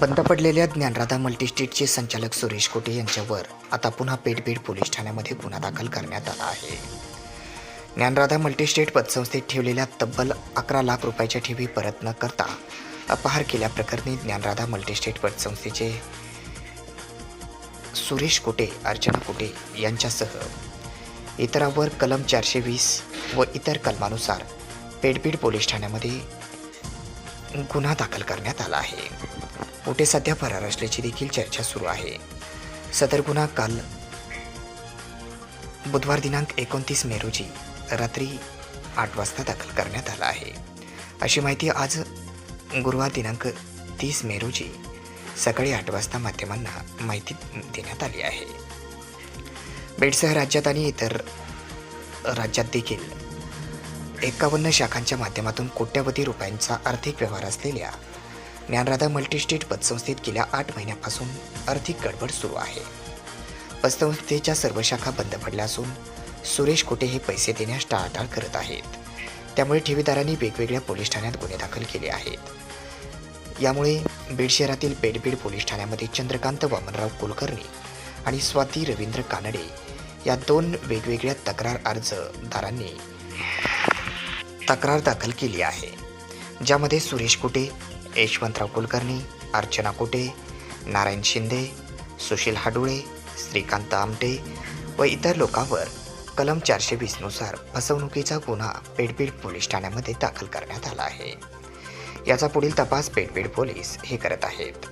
बंद पडलेल्या ज्ञानराधा मल्टीस्टेटचे संचालक सुरेश कोटे यांच्यावर आता पुन्हा पेठबीड पोलीस ठाण्यामध्ये गुन्हा दाखल करण्यात आला आहे. ज्ञानराधा मल्टीस्टेट पतसंस्थेत ठेवलेल्या तब्बल अकरा लाख रुपयाच्या ठेवी परत न करता अपहार केल्याप्रकरणी ज्ञानराधा मल्टीस्टेट पतसंस्थेचे सुरेश कोटे अर्चना कोटे यांच्यासह इतरांवर कलम चारशे वीस व इतर कलमानुसार पेडबीड पोलीस ठाण्यामध्ये गुन्हा दाखल करण्यात आला आहे. कुठे सध्या फरार असल्याची देखील चर्चा सुरू आहे. सदर गुन्हा काल बुधवार दिनांक एकोणतीस मे रोजी रात्री आठ वाजता दाखल करण्यात आला आहे. अशी माहिती आज गुरुवार दिनांक तीस मे रोजी सकाळी आठ वाजता माध्यमांना माहिती देण्यात आली आहे. बेडसह राज्यात आणि इतर राज्यात देखील एकावन्न शाखांच्या माध्यमातून कोट्यवधी रुपयांचा आर्थिक व्यवहार असलेल्या ज्ञानराधा मल्टीस्टेट पतसंस्थेत गेल्या आठ महिन्यापासून आर्थिक गडबड सुरू आहे. पतसंस्थेच्या सर्व शाखा बंद पडल्या असून सुरेश कोटे हे पैसे देण्यास टाळाटाळ करत आहेत. त्यामुळे ठेवीदारांनी वेगवेगळ्या पोलीस ठाण्यात गुन्हे दाखल केले आहेत. यामुळे बीड शहरातील पेडबीड पोलीस ठाण्यामध्ये चंद्रकांत वामनराव कुलकर्णी आणि स्वाती रवींद्र कानडे या दोन वेगवेगळ्या तक्रार अर्जदारांनी तक्रार दाखल केली आहे. ज्यामध्ये सुरेश कुटे यशवंतराव कुलकर्णी अर्चना कुटे नारायण शिंदे सुशील हाडुळे श्रीकांत आमटे व इतर लोकांवर कलम चारशे वीसनुसार फसवणुकीचा गुन्हा पेडबीड पोलीस ठाण्यामध्ये दाखल करण्यात आला आहे. याचा पुढील तपास पेडबीड पोलीस हे करत आहेत.